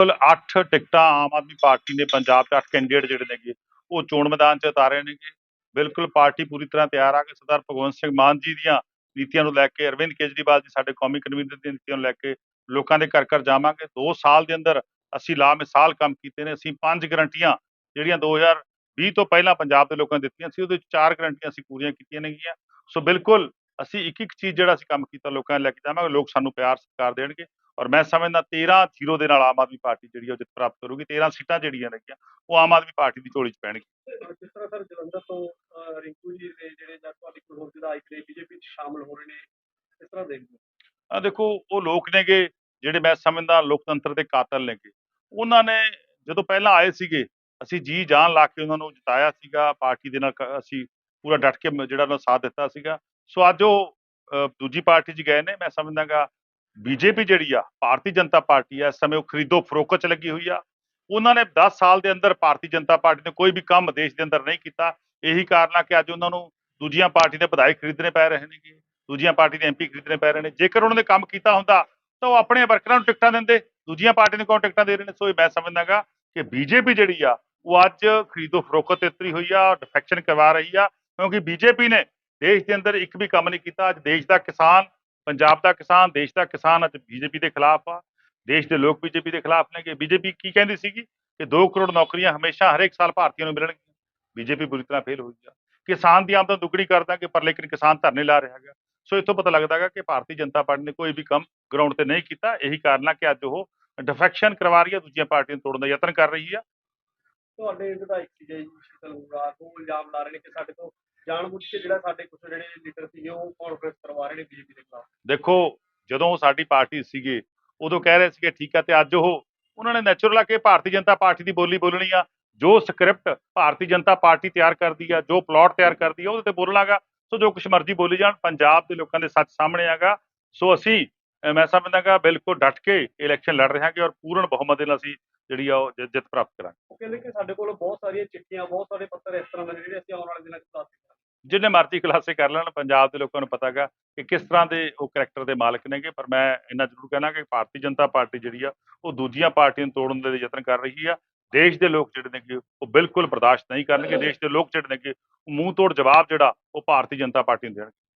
ਕੁੱਲ 8 ਟਿਕਟਾਂ ਆਮ ਆਦਮੀ ਪਾਰਟੀ ਨੇ ਪੰਜਾਬ 'ਚ 8 ਕੈਂਡੀਡੇਟ ਜਿਹੜੇ ਨੇਗੇ, ਉਹ ਚੋਣ ਮੈਦਾਨ 'ਚ ਉਤਾਰੇ ਨੇਗੇ। ਬਿਲਕੁਲ ਪਾਰਟੀ ਪੂਰੀ ਤਰ੍ਹਾਂ ਤਿਆਰ ਆ ਕਿ ਸਰਦਾਰ ਭਗਵੰਤ ਸਿੰਘ ਮਾਨ ਜੀ ਦੀਆਂ ਨੀਤੀਆਂ ਨੂੰ ਲੈ ਕੇ, ਅਰਵਿੰਦ ਕੇਜਰੀਵਾਲ ਜੀ ਸਾਡੇ ਕੌਮੀ ਕਨਵੀਨਰ ਦੀਆਂ ਨੀਤੀਆਂ ਨੂੰ ਲੈ ਕੇ ਲੋਕਾਂ ਦੇ ਘਰ ਘਰ ਜਾਵਾਂਗੇ। 2 ਸਾਲ ਦੇ ਅੰਦਰ ਅਸੀਂ ਲਾ ਮਿਸਾਲ ਕੰਮ ਕੀਤੇ ਨੇ। ਅਸੀਂ ਪੰਜ ਗਰੰਟੀਆਂ ਜਿਹੜੀਆਂ 2020 ਤੋਂ ਪਹਿਲਾਂ ਪੰਜਾਬ ਦੇ ਲੋਕਾਂ ਨੇ ਦਿੱਤੀਆਂ ਸੀ, ਉਹਦੇ ਵਿੱਚ ਚਾਰ ਗਰੰਟੀਆਂ ਅਸੀਂ ਪੂਰੀਆਂ ਕੀਤੀਆਂ ਨੇਗੀਆਂ। ਸੋ ਬਿਲਕੁਲ ਅਸੀਂ ਇੱਕ ਇੱਕ ਚੀਜ਼ ਜਿਹੜਾ ਅਸੀਂ ਕੰਮ ਕੀਤਾ ਲੋਕਾਂ ਨੇ ਲੈ ਕੇ ਜਾਵਾਂਗੇ ਲੋਕ ਸਾਨੂੰ ਪਿਆਰ ਸਤਿਕਾਰ ਦੇਣਗੇ ਔਰ ਮੈਂ ਸਮਝਦਾ 13 ਜ਼ੀਰੋ ਦੇ ਨਾਲ ਆਮ ਆਦਮੀ ਪਾਰਟੀ ਜਿਹੜੀ ਉਹ ਜਿੱਤ ਪ੍ਰਾਪਤ ਕਰੂਗੀ 13 ਸੀਟਾਂ ਜਿਹੜੀਆਂ ਨੇਗੀਆਂ ਉਹ ਆਮ ਆਦਮੀ ਪਾਰਟੀ ਦੀ ਝੋਲੀ 'ਚ ਪੈਣਗੀਆਂ। ਤੇ ਜਿਸ ਤਰ੍ਹਾਂ ਸਰ ਜਲੰਧਰ ਤੋਂ ਅਹ, ਰਿੰਕੂ ਜੀ ਦੇ ਜਿਹੜੇ ਜਾਂ ਤੁਹਾਡੇ ਕੋਲ ਹੋਰ ਵਿਧਾਇਕ ਨੇ ਬੀਜੇਪੀ ਚ ਸ਼ਾਮਲ ਹੋ ਰਹੇ ਨੇ ਇਸ ਤਰ੍ਹਾਂ ਦੇਖਦੇ ਹੋ ਆ ਦੇਖੋ ਉਹ ਲੋਕ ਨੇਗੇ ਜਿਹੜੇ ਮੈਂ ਸਮਝਦਾ ਲੋਕਤੰਤਰ ਦੇ ਕਾਤਲ ਨੇਗੇ। ਉਹਨਾਂ ਨੇ ਜਦੋਂ ਪਹਿਲਾਂ ਆਏ ਸੀਗੇ ਅਸੀਂ ਜੀ ਜਾਨ ਲਾ ਕੇ ਉਹਨਾਂ ਨੂੰ ਜਿਤਾਇਆ ਸੀਗਾ ਪਾਰਟੀ ਦੇ ਨਾਲ ਅਸੀਂ ਪੂਰਾ ਡਟ ਕੇ ਜਿਹੜਾ ਉਹਨਾਂ ਸਾਥ ਦਿੱਤਾ ਸੀਗਾ। ਸੋ ਅੱਜ ਉਹ ਦੂਜੀ ਪਾਰਟੀ 'ਚ ਗਏ ਨੇ, ਮੈਂ ਸਮਝਦਾਗਾ ਬੀਜੇਪੀ ਜਿਹੜੀ ਆ, ਭਾਰਤੀ ਜਨਤਾ ਪਾਰਟੀ ਆ, ਇਸ ਸਮੇਂ ਉਹ ਖਰੀਦੋ ਫਰੋਖਤ 'ਚ ਲੱਗੀ ਹੋਈ ਆ। ਉਹਨਾਂ ਨੇ 10 ਸਾਲ ਦੇ ਅੰਦਰ ਭਾਰਤੀ ਜਨਤਾ ਪਾਰਟੀ ਨੇ ਕੋਈ ਵੀ ਕੰਮ ਦੇਸ਼ ਦੇ ਅੰਦਰ ਨਹੀਂ ਕੀਤਾ। ਇਹੀ ਕਾਰਨ ਆ ਕਿ ਅੱਜ ਉਹਨਾਂ ਨੂੰ ਦੂਜੀਆਂ ਪਾਰਟੀ ਦੇ ਵਿਧਾਇਕ ਖਰੀਦਣੇ ਪੈ ਰਹੇ ਨੇਗੇ, ਦੂਜੀਆਂ ਪਾਰਟੀ ਦੇ ਐਮਪੀ ਖਰੀਦਣੇ ਪੈ ਰਹੇ ਨੇ। ਜੇਕਰ ਉਹਨਾਂ ਨੇ ਕੰਮ ਕੀਤਾ ਹੁੰਦਾ, ਤਾਂ ਉਹ ਆਪਣੇ ਵਰਕਰਾਂ ਨੂੰ ਟਿਕਟਾਂ ਦਿੰਦੇ, ਦੂਜੀਆਂ ਪਾਰਟੀ ਨੂੰ ਕੌਣ ਟਿਕਟਾਂ ਦੇ ਰਹੇ ਨੇ? ਸੋ ਇਹ ਮੈਂ ਸਮਝਦਾਗਾ ਕਿ ਬੀਜੇਪੀ ਜਿਹੜੀ ਆ, ਉਹ ਅੱਜ ਖਰੀਦੋ ਫਰੋਖਤ ਤੇ ਉਤਰੀ ਹੋਈ ਆ, ਡਿਫੈਕਸ਼ਨ ਕਰਵਾ ਰਹੀ ਆ, ਕਿਉਂਕਿ ਬੀਜੇਪੀ ਨੇ ਦੇਸ਼ ਦੇ ਅੰਦਰ ਇੱਕ ਵੀ ਕੰਮ ਨਹੀਂ ਕੀਤਾ। ਅੱਜ ਦੇਸ਼ ਦਾ ਕਿਸਾਨ, ਪੰਜਾਬ ਦਾ ਕਿਸਾਨ, ਦੇਸ਼ ਦਾ ਕਿਸਾਨ ਅੱਜ ਬੀਜੇਪੀ ਦੇ ਖਿਲਾਫ ਆ। ਦੇਸ਼ ਦੇ ਲੋਕ ਬੀਜੇਪੀ ਦੇ ਖਿਲਾਫ ਨੇ ਕਿ ਬੀਜੇਪੀ ਕੀ ਕਹਿੰਦੀ ਸੀਗੀ ਕਿ 2 ਕਰੋੜ ਨੌਕਰੀਆਂ ਹਮੇਸ਼ਾ ਹਰੇਕ ਸਾਲ ਭਾਰਤੀਆਂ ਨੂੰ ਮਿਲਣਗੀਆਂ। ਬੀਜੇਪੀ ਬੁਰੀ ਤਰ੍ਹਾਂ ਫੇਲ ਹੋਈ ਆ। ਕਿਸਾਨ ਦੀ ਆਮਦਨ ਦੁੱਗਣੀ ਕਰ ਦਾਂਗੇ, ਪਰ ਲੇਕਿਨ ਕਿਸਾਨ ਧਰਨੇ ਲਾ ਰਿਹਾ ਹੈਗਾ। ਸੋ ਇੱਥੋਂ ਪਤਾ ਲੱਗਦਾ ਹੈਗਾ ਕਿ ਭਾਰਤੀ ਜਨਤਾ ਪਾਰਟੀ ਨੇ ਕੋਈ ਵੀ ਕੰਮ ਗਰਾਊਂਡ ਤੇ ਨਹੀਂ ਕੀਤਾ। ਇਹੀ ਕਾਰਨ ਆ ਕਿ ਅੱਜ ਉਹ ਡਿਫੈਕਸ਼ਨ ਕਰਵਾ ਰਹੀ ਹੈ ਦੂਜੀਆਂ ਪਾਰਟੀਆਂ ਨੂੰ ਤੋੜਨ ਦਾ ਯਤਨ ਕਰ ਰਹੀ ਆ। ਤੁਹਾਡੇ ਵਿਧਾਇਕ ਜੀ ਸ਼ੀਤਲ ਹੁਰਾ ਉਹ ਇਲਜ਼ਾਮ ਲਾ ਰਹੇ ਨੇ ਕਿ ਸਾਡੇ ਤੋਂ ਜਾਣਬੁੱਝ ਕੇ ਜਿਹੜਾ ਸਾਡੇ ਕੁਝ ਜਿਹੜੇ ਲੀਡਰ ਸੀਗੇ ਉਹ ਕਾਨਫਰੰਸ ਕਰਵਾ ਰਹੇ ਨੇ ਬੀਜੇਪੀ ਦੇ ਖਿਲਾਫ ਦੇਖੋ ਜਦੋਂ ਸਾਡੀ ਪਾਰਟੀ ਸੀਗੇ ਉਦੋਂ ਕਹਿ ਰਹੇ ਸੀਗੇ ਠੀਕ ਆ ਤੇ ਅੱਜ ਉਹ ਉਹਨਾਂ ਨੇ ਨੈਚੁਰਲ ਆ ਕਿ ਭਾਰਤੀ ਜਨਤਾ ਪਾਰਟੀ ਦੀ ਬੋਲੀ ਬੋਲਣੀ ਆ। ਜੋ ਸਕ੍ਰਿਪਟ ਭਾਰਤੀ ਜਨਤਾ ਪਾਰਟੀ ਤਿਆਰ ਕਰਦੀ ਆ ਜੋ ਪਲਾਟ ਤਿਆਰ ਕਰਦੀ ਆ ਉਹਦੇ ਤੇ ਬੋਲਣਾਗਾ। ਸੋ ਜੋ ਕੁਛ ਮਰਜ਼ੀ ਬੋਲੀ ਜਾਣ ਪੰਜਾਬ ਦੇ ਲੋਕਾਂ ਦੇ ਸੱਚ ਸਾਹਮਣੇ ਆਗਾ। ਸੋ ਅਸੀਂ ਮੈਂ ਸਮਝਦਾਗਾ ਬਿਲਕੁਲ ਡਟ ਕੇ ਇਲੈਕਸ਼ਨ ਲੜ ਰਹੇ ਹਾਂਗੇ ਔਰ ਪੂਰਨ ਬਹੁਮਤ ਦੇ ਨਾਲ ਅਸੀਂ ਜਿਹੜੀ ਆ ਉਹ ਜਿੱਤ ਪ੍ਰਾਪਤ ਕਰਾਂਗੇ। ਉਹ ਕਹਿੰਦੇ ਕਿ ਸਾਡੇ ਕੋਲ ਬਹੁਤ ਸਾਰੀਆਂ ਚਿੱਠੀਆਂ ਬਹੁਤ ਸਾਰੇ ਪੱਤਰ ਇਸ ਤਰ੍ਹਾਂ ਦੇ ਜਿਹੜੇ ਅਸੀਂ ਆਉਣ ਵਾਲੇ ਦਿਨਾਂ ਚ ਦੱਸ ਜਿੰਨੇ ਮਰਜ਼ੀ ਖੁਲਾਸੇ ਕਰ ਲੈਣ ਪੰਜਾਬ ਦੇ ਲੋਕਾਂ ਨੂੰ ਪਤਾਗਾ ਕਿ ਕਿਸ ਤਰ੍ਹਾਂ ਦੇ ਉਹ ਕਰੈਕਟਰ ਦੇ ਮਾਲਕ ਨੇਗੇ ਪਰ ਮੈਂ ਇੰਨਾ ਜ਼ਰੂਰ ਕਹਿਣਾ ਕਿ ਭਾਰਤੀ ਜਨਤਾ ਪਾਰਟੀ ਜਿਹੜੀ ਆ ਉਹ ਦੂਜੀਆਂ ਪਾਰਟੀਆਂ ਨੂੰ ਤੋੜਨ ਦੇ ਯਤਨ ਕਰ ਰਹੀ ਆ। ਦੇਸ਼ ਦੇ ਲੋਕ ਜਿਹੜੇ ਨੇਗੇ ਉਹ ਬਿਲਕੁਲ ਬਰਦਾਸ਼ਤ ਨਹੀਂ ਕਰਨਗੇ। ਦੇਸ਼ ਦੇ ਲੋਕ ਜਿਹੜੇ ਨੇਗੇ ਉਹ ਮੂੰਹ ਤੋੜ ਜਵਾਬ ਜਿਹੜਾ ਉਹ ਭਾਰਤੀ ਜਨਤਾ ਪਾਰਟੀ ਨੂੰ ਦੇਣਗੇ।